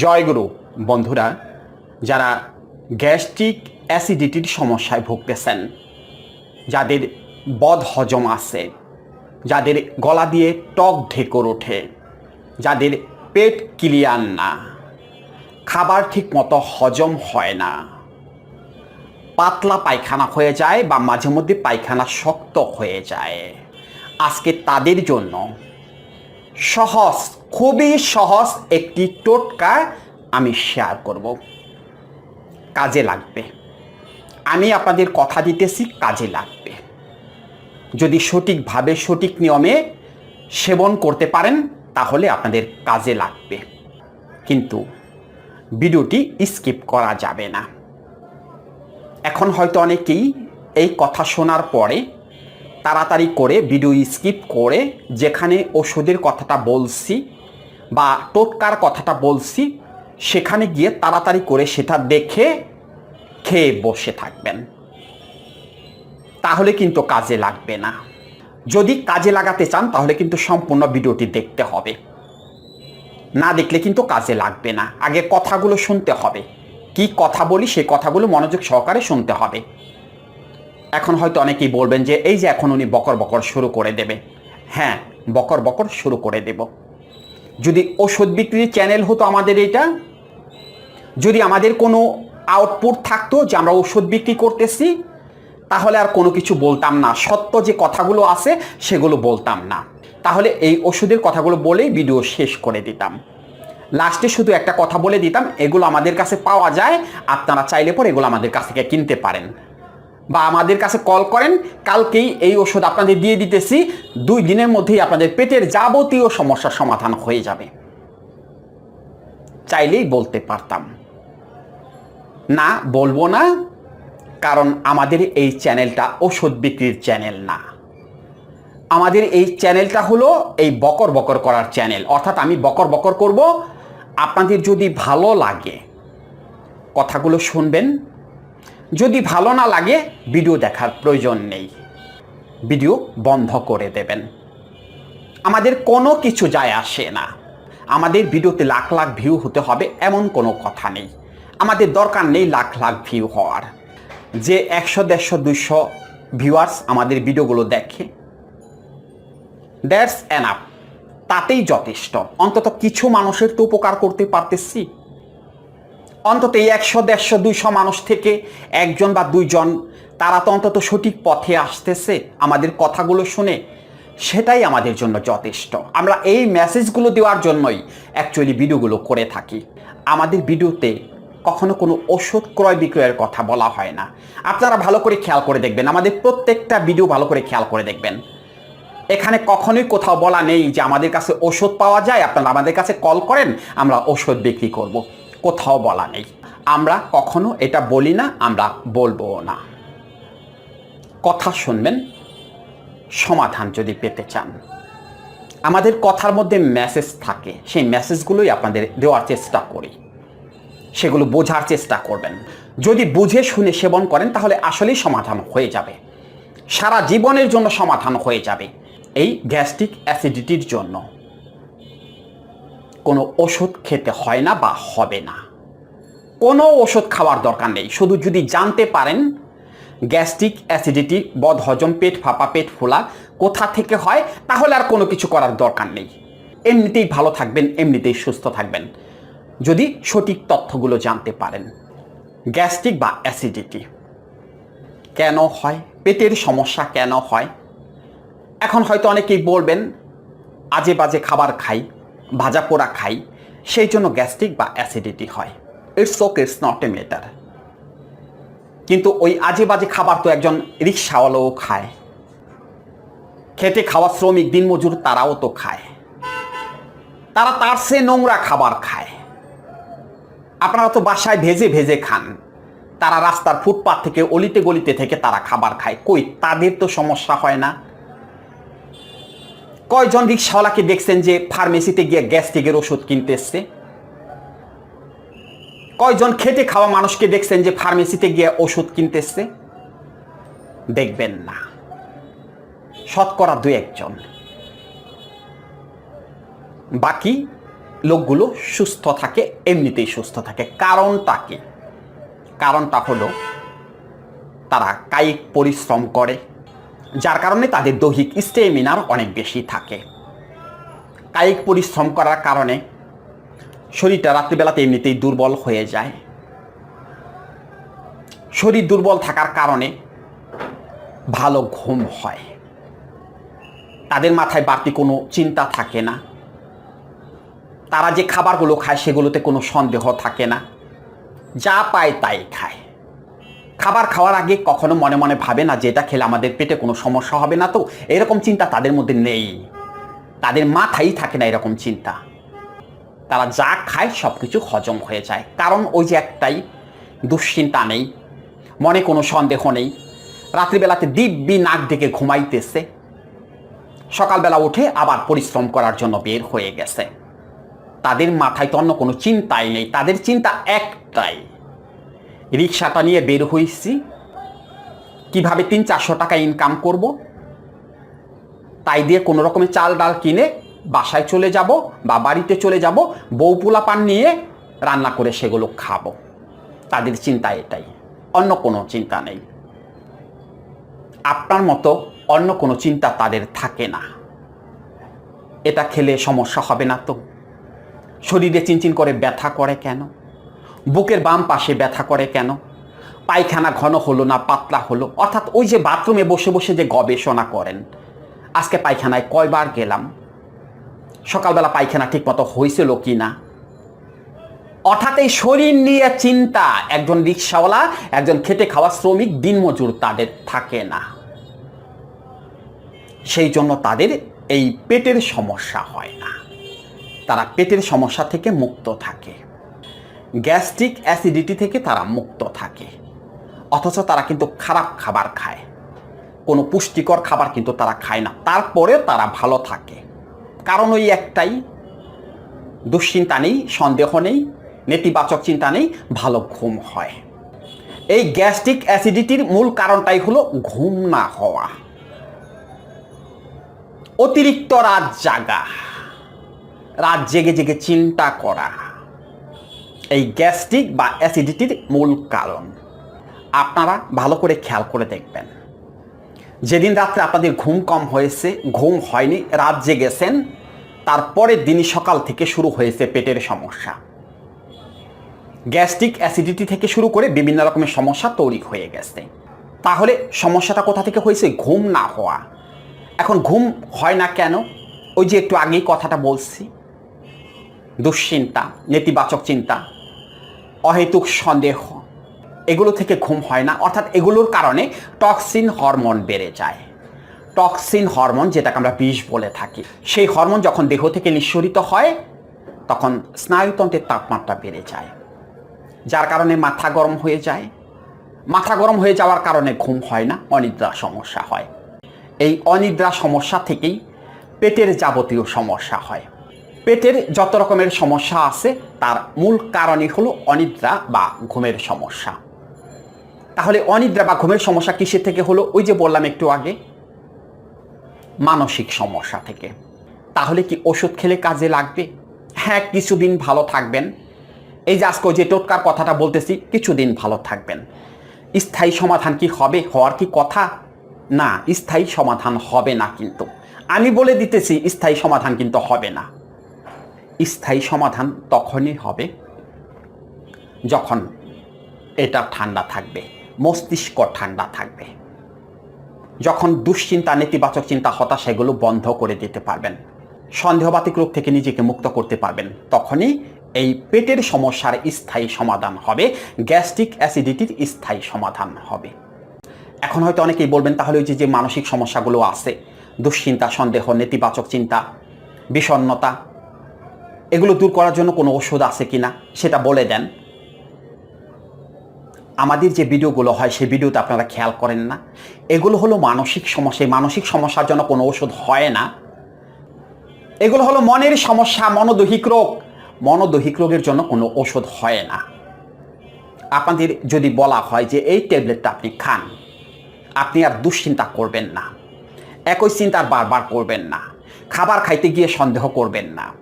জয়গুরু, বন্ধুরা, যারা গ্যাস্ট্রিক অ্যাসিডিটির সমস্যায় ভুগতেছেন, যাদের বদ হজম আছে, যাদের গলা দিয়ে টক ঢেকর ওঠে, যাদের পেট ক্লিয়ার না, খাবার ঠিক মতো হজম হয় না, পাতলা পায়খানা হয়ে যায় বা মাঝে মধ্যে পায়খানা শক্ত হয়ে যায়। আজকে তাদের জন্য সহজ, খুবই সহজ একটি টোটকা আমি শেয়ার করব। কাজে লাগবে। আমি আপনাদের কথা দিতেছি, কাজে লাগবে। যদি সঠিকভাবে সঠিক নিয়মে সেবন করতে পারেন, তাহলে আপনাদের কাজে লাগবে। কিন্তু ভিডিওটি স্কিপ করা যাবে না। এখন হয়তো অনেকেই এই কথা শোনার পরে তাড়াতাড়ি করে ভিডিও স্কিপ করে যেখানে ওষুধের কথাটা বলছি বা টোটকার কথাটা বলছি, সেখানে গিয়ে তাড়াতাড়ি করে সেটা দেখে খেয়ে বসে থাকবেন। তাহলে কিন্তু কাজে লাগবে না। যদি কাজে লাগাতে চান, তাহলে কিন্তু সম্পূর্ণ ভিডিওটি দেখতে হবে। না দেখলে কিন্তু কাজে লাগবে না। আগে কথাগুলো শুনতে হবে। কি কথা বলি সেই কথাগুলো মনোযোগ সহকারে শুনতে হবে। এখন হয়তো অনেকেই বলবেন যে, এই যে এখন উনি বকর বকর শুরু করে দেবে। হ্যাঁ বকর বকর শুরু করে দেব। যদি ওষুধ বিক্রির চ্যানেল হতো আমাদের এটা যদি আমাদের কোনো আউটপুট থাকতো যে আমরা ওষুধ বিক্রি করতেছি, তাহলে আর কোনো কিছু বলতাম না। সত্য যে কথাগুলো আছে, সেগুলো বলতাম না। তাহলে এই ওষুধের কথাগুলো বলেই ভিডিও শেষ করে দিতাম। লাস্টে শুধু একটা কথা বলে দিতাম, এগুলো আমাদের কাছে পাওয়া যায়, আপনারা চাইলে পর এগুলো আমাদের কাছ থেকে কিনতে পারেন। বা আমাদের কাছে কল করেন, কালকেই এই ওষুধ আপনাদের দিয়ে দিতেছি। দুই দিনের মধ্যেই আপনাদের পেটের যাবতীয় সমস্যার সমাধান হয়ে যাবে। চাইলেই বলতে পারতাম। না, বলব না, কারণ আমাদের এই চ্যানেলটা ওষুধ বিক্রির চ্যানেল না। আমাদের এই চ্যানেলটা হলো এই বকর বকর করার চ্যানেল। অর্থাৎ আমি বকর বকর করব। আপনাদের যদি ভালো লাগে কথাগুলো শুনবেন যদি ভালো না লাগে, ভিডিও দেখার প্রয়োজন নেই। ভিডিও বন্ধ করে দেবেন। আমাদের কোনো কিছু যায় আসে না। আমাদের ভিডিওতে লাখ লাখ ভিউ হতে হবে এমন কোনো কথা নেই। আমাদের দরকার নেই লাখ লাখ ভিউ হওয়ার। যে একশো, দেড়শো, দুইশো ভিউয়ার্স আমাদের ভিডিওগুলো দেখে দ্যাটস এনাফ তাতেই যথেষ্ট। অন্তত কিছু মানুষের তো উপকার করতে পারতেছি। অন্তত এই একশো, দেড়শো, দুইশো মানুষ থেকে একজন বা দুইজন, তারা তো অন্তত সঠিক পথে আসতেছে আমাদের কথাগুলো শুনে। সেটাই আমাদের জন্য যথেষ্ট। আমরা এই মেসেজগুলো দেওয়ার জন্যই অ্যাকচুয়ালি ভিডিওগুলো করে থাকি। আমাদের ভিডিওতে কখনো কোনো ওষুধ ক্রয় বিক্রয়ের কথা বলা হয় না। আপনারা ভালো করে খেয়াল করে দেখবেন, আমাদের প্রত্যেকটা ভিডিও ভালো করে খেয়াল করে দেখবেন। এখানে কখনোই কোথাও বলা নেই যে আমাদের কাছে ওষুধ পাওয়া যায়, আপনারা আমাদের কাছে কল করেন, আমরা ওষুধ বিক্রি করব। কোথাও বলা নেই। আমরা কখনো এটা বলি না, আমরা বলব না। কথা শুনবেন, সমাধান যদি পেতে চান। আমাদের কথার মধ্যে মেসেজ থাকে, সেই মেসেজগুলোই আপনাদের দেওয়ার চেষ্টা করি। সেগুলো বোঝার চেষ্টা করবেন। যদি বুঝে শুনে সেবন করেন, তাহলে আসলেই সমাধান হয়ে যাবে। সারা জীবনের জন্য সমাধান হয়ে যাবে। এই গ্যাস্ট্রিক অ্যাসিডিটির জন্য। কোনো ওষুধ খেতে হয় না বা হবে না। কোনো ওষুধ খাওয়ার দরকার নেই। শুধু যদি জানতে পারেন, গ্যাস্ট্রিক অ্যাসিডিটি, বদহজম, পেট ফাঁপা, পেট ফোলা কোথা থেকে হয়, তাহলে আর কোনো কিছু করার দরকার নেই। এমনিতেই ভালো থাকবেন, এমনিতেই সুস্থ থাকবেন। যদি সঠিক তথ্যগুলো জানতে পারেন, গ্যাস্ট্রিক বা অ্যাসিডিটি। কেন হয়? পেটের সমস্যা কেন হয়? এখন হয়তো অনেকেই বলবেন আজে বাজে খাবার খাই। ভাজা পোড়া খাই, সেই জন্য গ্যাস্ট্রিক বা অ্যাসিডিটি হয়। It's okay it's not a matter কিন্তু ওই আজে বাজে খাবার তো একজন রিক্সাওয়ালাও খায়। খেটে খাওয়া শ্রমিক, দিনমজুর তারাও তো খায়। তারা তার সে নোংরা খাবার খায়। আপনারা তো বাসায় ভেজে ভেজে খান। তারা রাস্তার ফুটপাথ থেকে, অলিতে গলিতে থেকে তারা খাবার খায়। কই, তাদের তো সমস্যা হয় না। কয়জন রিক্সাওয়ালাকে দেখছেন যে ফার্মেসিতে গিয়ে গ্যাস্ট্রিকের ওষুধ কিনতে এসছে? কয়জন খেটে খাওয়া মানুষকে দেখছেন যে ফার্মেসিতে গিয়ে ওষুধ কিনতে এসছে? দেখবেন না। শতকরা দু একজন। বাকি লোকগুলো সুস্থ থাকে, এমনিতেই সুস্থ থাকে। কারণটা কি? কারণটা হলো, তারা কায়িক পরিশ্রম করে যার কারণে তাদের দৈহিক স্টেমিনার অনেক বেশি থাকে। কায়িক পরিশ্রম করার কারণে শরীরটা রাত্রিবেলাতে এমনিতেই দুর্বল হয়ে যায়। শরীর দুর্বল থাকার কারণে ভালো ঘুম হয়। তাদের মাথায় বাড়তি কোনো চিন্তা থাকে না। তারা যে খাবারগুলো খায় সেগুলোতে কোনো সন্দেহ থাকে না। যা পায় তাই খায়। খাবার খাওয়ার আগে কখনো মনে মনে ভাবে না যে এটা খেলে আমাদের পেটে কোনো সমস্যা হবে না তো। এরকম চিন্তা তাদের মধ্যে নেই। তাদের মাথায় থাকে না এরকম চিন্তা। তারা যা খায় সব কিছু হজম হয়ে যায়। কারণ ওই যে একটাই দুশ্চিন্তা নেই। মনে কোনো সন্দেহ নেই। রাত্রিবেলাতে দিব্যি নাক ডেকে ঘুমাইতেছে। সকালবেলা উঠে আবার পরিশ্রম করার জন্য বের হয়ে গেছে। তাদের মাথায় তো অন্য কোনো চিন্তাই নেই। তাদের চিন্তা একটাই। রিক্সাটা নিয়ে বের হয়েছি কীভাবে তিন চারশো টাকা ইনকাম করব? তাই দিয়ে কোনো রকমের চাল ডাল কিনে বাসায় চলে যাব বা বাড়িতে চলে যাব, বউ পোলা পান নিয়ে রান্না করে সেগুলো খাব। তাদের চিন্তা এটাই, অন্য কোনো চিন্তা নেই। আপনার মতো অন্য কোনো চিন্তা তাদের থাকে না। এটা খেলে সমস্যা হবে না তো। শরীরে চিনচিন করে ব্যথা করে কেন? বুকের বাম পাশে ব্যথা করে কেন? পায়খানা ঘন হলো না পাতলা হলো? অর্থাৎ ওই যে বাথরুমে বসে বসে যে গবেষণা করেন। আজকে পায়খানায় কয়বার গেলাম? সকালবেলা পায়খানা ঠিকমতো হয়েছিল কি না? অর্থাৎ এই শরীর নিয়ে চিন্তা, একজন রিক্সাওয়ালা, একজন খেটে খাওয়া শ্রমিক দিনমজুর তাদের থাকে না। সেই জন্য তাদের এই পেটের সমস্যা হয় না। তারা পেটের সমস্যা থেকে মুক্ত থাকে। গ্যাস্ট্রিক অ্যাসিডিটি থেকে তারা মুক্ত থাকে। অথচ তারা কিন্তু খারাপ খাবার খায়। কোনো পুষ্টিকর খাবার কিন্তু তারা খায় না। তারপরেও তারা ভালো থাকে। কারণ ওই একটাই। দুশ্চিন্তা নেই, সন্দেহ নেই, নেতিবাচক চিন্তা নেই, ভালো ঘুম হয়। এই গ্যাস্ট্রিক অ্যাসিডিটির মূল কারণটাই হলো ঘুম না হওয়া। অতিরিক্ত রাত জাগা। রাত জেগে জেগে চিন্তা করা। এই গ্যাস্ট্রিক বা অ্যাসিডিটির মূল কারণ। আপনারা ভালো করে খেয়াল করে দেখবেন। যেদিন রাত্রে আপনাদের ঘুম কম হয়েছে, ঘুম হয়নি, রাত জেগেছেন, তারপরের দিনই সকাল থেকে শুরু হয়েছে পেটের সমস্যা। গ্যাস্ট্রিক অ্যাসিডিটি থেকে শুরু করে বিভিন্ন রকমের সমস্যা তৈরি হয়ে গেছে। তাহলে সমস্যাটা কোথা থেকে হয়েছে? ঘুম না হওয়া। এখন ঘুম হয় না কেন? ওই যে একটু আগেই কথাটা বলছি। দুশ্চিন্তা, নেতিবাচক চিন্তা অহেতুক সন্দেহ। এগুলো থেকে ঘুম হয় না, অর্থাৎ এগুলোর কারণে টক্সিন হরমোন বেড়ে যায়। টক্সিন হরমোন, যেটাকে আমরা বিষ বলে থাকি, সেই হরমোন যখন দেহ থেকে নিঃসরিত হয়, তখন স্নায়ুতন্ত্রের তাপমাত্রা বেড়ে যায়, যার কারণে মাথা গরম হয়ে যায়। মাথা গরম হয়ে যাওয়ার কারণে ঘুম হয় না, অনিদ্রা সমস্যা হয়। এই অনিদ্রা সমস্যা থেকেই পেটের যাবতীয় সমস্যা হয়। পেটের যত রকমের সমস্যা আছে, তার মূল কারণই হলো অনিদ্রা বা ঘুমের সমস্যা। তাহলে অনিদ্রা বা ঘুমের সমস্যা কিসের থেকে হলো? ওই যে বললাম একটু আগে, মানসিক সমস্যা থেকে। তাহলে কি ওষুধ খেলে কাজে লাগবে? হ্যাঁ কিছুদিন ভালো থাকবেন। এই যে আজকে যে টোটকার কথাটা বলতেছি, কিছুদিন ভালো থাকবেন। স্থায়ী সমাধান কি হবে? হওয়ার কি কথা? না, স্থায়ী সমাধান হবে না কিন্তু। আমি বলে দিতেছি, স্থায়ী সমাধান কিন্তু হবে না। স্থায়ী সমাধান তখনই হবে যখন এটা ঠান্ডা থাকবে, মস্তিষ্ক ঠান্ডা থাকবে। যখন দুশ্চিন্তা, নেতিবাচক চিন্তা, হতাশা এগুলো বন্ধ করে দিতে পারবেন, সন্দেহবাতিক রোগ থেকে নিজেকে মুক্ত করতে পারবেন, তখনই এই পেটের সমস্যার স্থায়ী সমাধান হবে, গ্যাস্ট্রিক অ্যাসিডিটির স্থায়ী সমাধান হবে। এখন হয়তো অনেকেই বলবেন, তাহলে ওই যে মানসিক সমস্যাগুলো আছে, দুশ্চিন্তা, সন্দেহ, নেতিবাচক চিন্তা, বিষণ্ণতা এগুলো দূর করার জন্য কোনো ওষুধ আছে কি না সেটা বলে দেন। আমাদের যে ভিডিওগুলো হয়, সেই ভিডিওতে আপনারা খেয়াল করেন না। এগুলো হলো মানসিক সমস্যা। মানসিক সমস্যার জন্য কোনো ওষুধ হয় না। এগুলো হলো মনের সমস্যা, মনোদৈহিক রোগ। মনোদৈহিক রোগের জন্য কোনো ওষুধ হয় না। আপনাদের যদি বলা হয় যে, এই ট্যাবলেটটা আপনি খান, আপনি আর দুশ্চিন্তা করবেন না। একই চিন্তা বারবার করবেন না। খাবার খাইতে গিয়ে সন্দেহ করবেন না।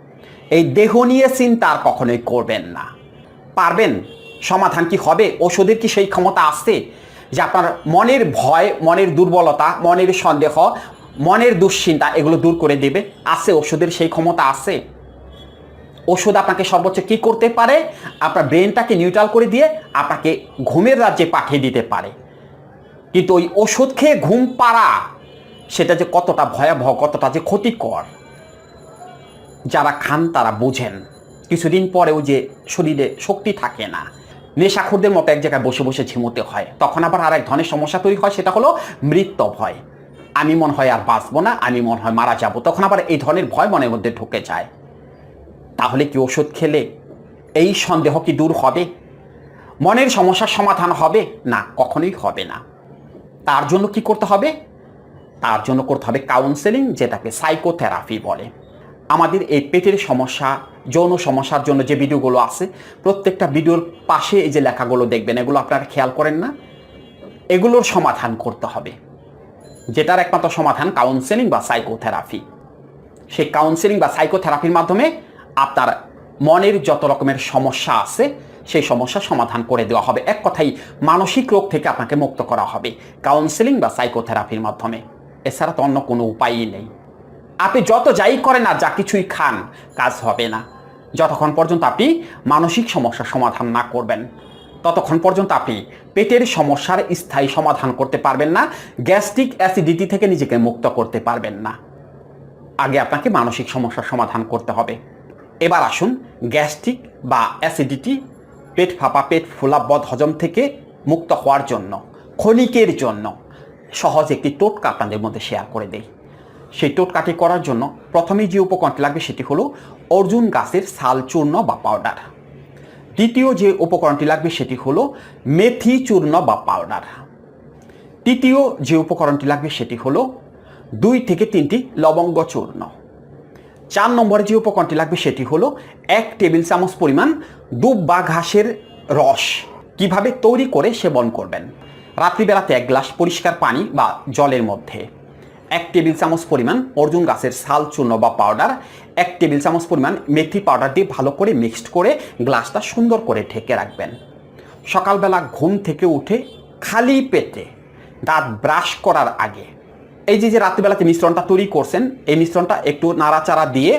এই দেহ নিয়ে চিন্তা আর কখনোই করবেন না। পারবেন? সমাধান কি হবে? ওষুধের কি সেই ক্ষমতা আছে? যে আপনার মনের ভয়, মনের দুর্বলতা, মনের সন্দেহ, মনের দুশ্চিন্তা এগুলো দূর করে দেবে। আছে ওষুধের সেই ক্ষমতা আছে। ওষুধ আপনাকে সর্বোচ্চ কি করতে পারে? আপনার ব্রেনটাকে নিউট্রাল করে দিয়ে আপনাকে ঘুমের রাজ্যে পাঠিয়ে দিতে পারে। কিন্তু ওই ওষুধ খেয়ে ঘুম পাড়া, সেটা যে কতটা ভয়াবহ, কতটা যে ক্ষতিকর। যারা খান, তারা বোঝেন। কিছুদিন পরেও যে শরীরে শক্তি থাকে না। নেশাখোরদের মতো এক জায়গায় বসে বসে ঝিমোতে হয়। তখন আবার আর এক ধরনের সমস্যা তৈরি হয়, সেটা হলো মৃত্যু ভয়। আমি মনে হয় আর বাঁচবো না, আমি মনে হয় মারা যাব। তখন আবার এই ধরনের ভয় মনের মধ্যে ঢুকে যায়। তাহলে কি ওষুধ খেলে এই সন্দেহ কি দূর হবে? মনের সমস্যার সমাধান হবে? না, কখনোই হবে না। তার জন্য কি করতে হবে? তার জন্য করতে হবে কাউন্সেলিং যেটাকে সাইকোথেরাপি বলে। আমাদের এই পেটের সমস্যা, যৌন সমস্যার জন্য যে ভিডিওগুলো আছে, প্রত্যেকটা ভিডিওর পাশে এই যে লেখাগুলো দেখবেন, এগুলো আপনারা খেয়াল করেন না। এগুলোর সমাধান করতে হবে। যেটার একমাত্র সমাধান কাউন্সেলিং বা সাইকোথেরাপি সেই কাউন্সেলিং বা সাইকোথেরাপির মাধ্যমে আপনার মনের যত রকমের সমস্যা আছে, সেই সমস্যার সমাধান করে দেওয়া হবে। এক কথাই মানসিক রোগ থেকে আপনাকে মুক্ত করা হবে কাউন্সেলিং বা সাইকোথেরাপির মাধ্যমে। এছাড়া তো অন্য কোনো উপায়ই নেই। আপনি যত যাই করেন আর যা কিছুই খান, কাজ হবে না। যতক্ষণ পর্যন্ত আপনি মানসিক সমস্যার সমাধান না করবেন, ততক্ষণ পর্যন্ত আপনি পেটের সমস্যার স্থায়ী সমাধান করতে পারবেন না, গ্যাস্ট্রিক অ্যাসিডিটি থেকে নিজেকে মুক্ত করতে পারবেন না। আগে আপনাকে মানসিক সমস্যার সমাধান করতে হবে। এবার আসুন গ্যাস্ট্রিক বা অ্যাসিডিটি, পেট ফাঁপা, পেট ফোলা হজম থেকে মুক্ত হওয়ার জন্য, ক্ষণিকের জন্য সহজ একটি টোটকা আপনাদের মধ্যে শেয়ার করে দেই। সেই টোটকাটি করার জন্য প্রথমেই যে উপকরণটি লাগবে সেটি হলো অর্জুন গাছের ছাল চূর্ণ বা পাউডার দ্বিতীয় যে উপকরণটি লাগবে সেটি হলো মেথি, চূর্ণ বা পাউডার তৃতীয় যে উপকরণটি লাগবে সেটি হলো দুই থেকে তিনটি লবঙ্গ চূর্ণ। চার নম্বরে যে উপকরণটি লাগবে সেটি হলো এক টেবিল চামচ পরিমাণ দুব বা ঘাসের রস। কীভাবে তৈরি করে সেবন করবেন? রাত্রিবেলাতে এক গ্লাস পরিষ্কার পানি বা জলের মধ্যে। এক টেবিল চামচ পরিমাণ অর্জুন গাছের ছাল চূর্ণ বা পাউডার এক টেবিল চামচ পরিমাণ মেথি পাউডার দিয়ে ভালো করে মিক্সড করে গ্লাসটা সুন্দর করে ঢেকে রাখবেন। সকালবেলা ঘুম থেকে উঠে খালি পেটে দাঁত ব্রাশ করার আগে এই যে যে রাত্রিবেলাতে মিশ্রণটা তৈরি করছেন, এই মিশ্রণটা একটু নাড়াচাড়া দিয়ে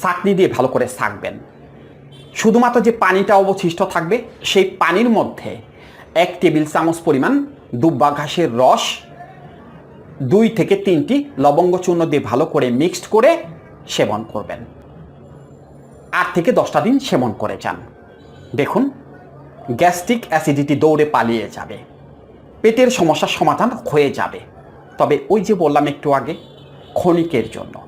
ছাঁকনি দিয়ে ভালো করে ছাঁকবেন শুধুমাত্র যে পানিটা অবশিষ্ট থাকবে, সেই পানির মধ্যে এক টেবিল চামচ পরিমাণ দুব্বা ঘাসের রস দুই থেকে তিনটি লবঙ্গ চূর্ণ দিয়ে ভালো করে মিক্সড করে সেবন করবেন। আট থেকে দশটা দিন সেবন করে যান। দেখুন, গ্যাস্ট্রিক অ্যাসিডিটি দৌড়ে পালিয়ে যাবে। পেটের সমস্যার সমাধান হয়ে যাবে। তবে ওই যে বললাম একটু আগে, ক্ষণিকের জন্য।